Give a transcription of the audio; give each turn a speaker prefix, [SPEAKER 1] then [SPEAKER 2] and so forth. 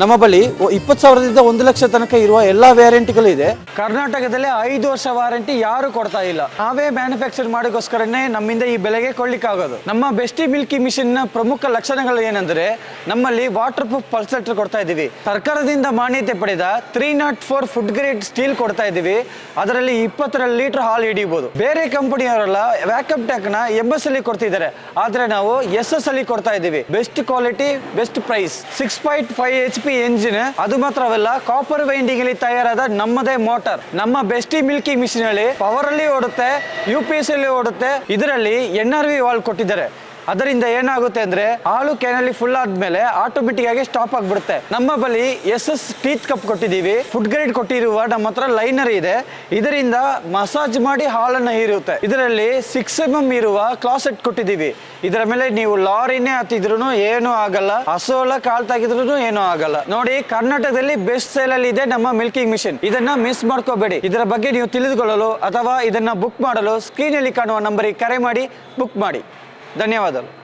[SPEAKER 1] ನಮ್ಮ ಬಳಿ ಇಪ್ಪತ್ತು ಸಾವಿರದಿಂದ ಒಂದು ಲಕ್ಷ ತನಕ ಇರುವ ಎಲ್ಲಾ ವ್ಯಾರಂಟಿಗಳು ಇದೆ. ಕರ್ನಾಟಕದಲ್ಲಿ ಐದು ವರ್ಷ ವಾರಂಟಿ ಯಾರು ಕೊಡ್ತಾ ಇಲ್ಲ. ನಾವೇ ಮ್ಯಾನುಫ್ಯಾಕ್ಚರ್ ಮಾಡೋಕ್ಕೋಸ್ಕರನೇ ನಮ್ಮಿಂದ ಈ ಬೆಲೆಗೆ ಕೊಳ್ಳಿಕ್ಕಾಗೋದು ನಮ್ಮ ಬೆಸ್ಟಿ ಮಿಲ್ಕಿ ಮಿಷಿನ್ನ ಪ್ರಮುಖ ಲಕ್ಷಣಗಳು ಏನಂದ್ರೆ, ನಮ್ಮಲ್ಲಿ ವಾಟರ್ ಪ್ರೂಫ್ ಪಲ್ಸಲ್ಟರ್ ಕೊಡ್ತಾ ಇದ್ದೀವಿ. ಸರ್ಕಾರದಿಂದ ಮಾನ್ಯತೆ ಪಡೆದ three nought four food grade steel ಕೊಡ್ತಾ ಇದ್ದೀವಿ. ಅದರಲ್ಲಿ ಇಪ್ಪತ್ತೆರಡು ಲೀಟರ್ ಹಾಲು ಹಿಡಿಯಬಹುದು. ಬೇರೆ ಕಂಪನಿಯವರೆಲ್ಲ ವ್ಯಾಕಪ್ ಟ್ಯಾಕ್ನ ಎಂ ಎಸ್ ಅಲ್ಲಿ ಕೊಡ್ತಿದ್ದಾರೆ. ಆದ್ರೆ ನಾವು ಎಸ್ ಎಸ್ ಅಲ್ಲಿ ಕೊಡ್ತಾ ಇದ್ದೀವಿ. Best quality best price six point five H P engine, ಅದು ಮಾತ್ರವಲ್ಲ ಕಾಪರ್ ವೈಂಡಿಂಗ್ ಅಲ್ಲಿ ತಯಾರಾದ ನಮ್ಮದೇ ಮೋಟಾರ್ ನಮ್ಮ ಬೆಸ್ಟಿ ಮಿಲ್ಕಿ ಮಿಷಿನ್ ಅಲ್ಲಿ ಪವರ್ ಅಲ್ಲಿ ಓಡುತ್ತೆ ಯು ಪಿ ಅಲ್ಲಿ ಓಡುತ್ತೆ, ಇದರಲ್ಲಿ ಎನ್ ಆರ್ ವಿ ವಾಲ್ ಕೊಟ್ಟಿದ್ದಾರೆ. ಅದರಿಂದ ಏನಾಗುತ್ತೆ ಅಂದ್ರೆ ಹಾಲು ಕ್ಯಾನಲ್ಲಿ ಫುಲ್ ಆದ್ಮೇಲೆ ಆಟೋಮೆಟಿಕ್ ಆಗಿ ಸ್ಟಾಪ್ ಆಗ್ಬಿಡುತ್ತೆ. ನಮ್ಮ ಬಳಿ ಎಸ್ ಎಸ್ ಟೀತ್ ಕಪ್ ಕೊಟ್ಟಿದ್ದೀವಿ. ಫುಡ್ ಗ್ರೇಡ್ ಕೊಟ್ಟಿರುವ ನಮ್ಮ ಹತ್ರ ಲೈನರ್ ಇದೆ. ಇದರಿಂದ ಮಸಾಜ್ ಮಾಡಿ ಹಾಲನ್ನ ಹೀರುತ್ತೆ. ಇದರಲ್ಲಿ ಸಿಕ್ಸ್ ಎಂ ಎಂ ಇರುವ ಕ್ಲಾಸೆಟ್ ಕೊಟ್ಟಿದ್ದೀವಿ. ಇದರ ಮೇಲೆ ನೀವು ಲಾರಿನೇ ಹತ್ತಿದ್ರು ಏನು ಆಗಲ್ಲ. ಹಸೋಲ ಕಾಲ್ ತಾಗಿದ್ರು ಏನು ಆಗಲ್ಲ. ನೋಡಿ, ಕರ್ನಾಟಕದಲ್ಲಿ ಬೆಸ್ಟ್ ಸೇಲ್ ಅಲ್ಲಿ ಇದೆ ನಮ್ಮ ಮಿಲ್ಕಿಂಗ್ ಮಿಷಿನ್ ಇದನ್ನ ಮಿಸ್ ಮಾಡ್ಕೋಬೇಡಿ. ಇದರ ಬಗ್ಗೆ ನೀವು ತಿಳಿದುಕೊಳ್ಳಲು ಅಥವಾ ಇದನ್ನ ಬುಕ್ ಮಾಡಲು ಸ್ಕ್ರೀನ್ ಅಲ್ಲಿ ಕಾಣುವ ನಂಬರಿಗೆ ಕರೆ ಮಾಡಿ ಬುಕ್ ಮಾಡಿ. ధన్యవాదాలు.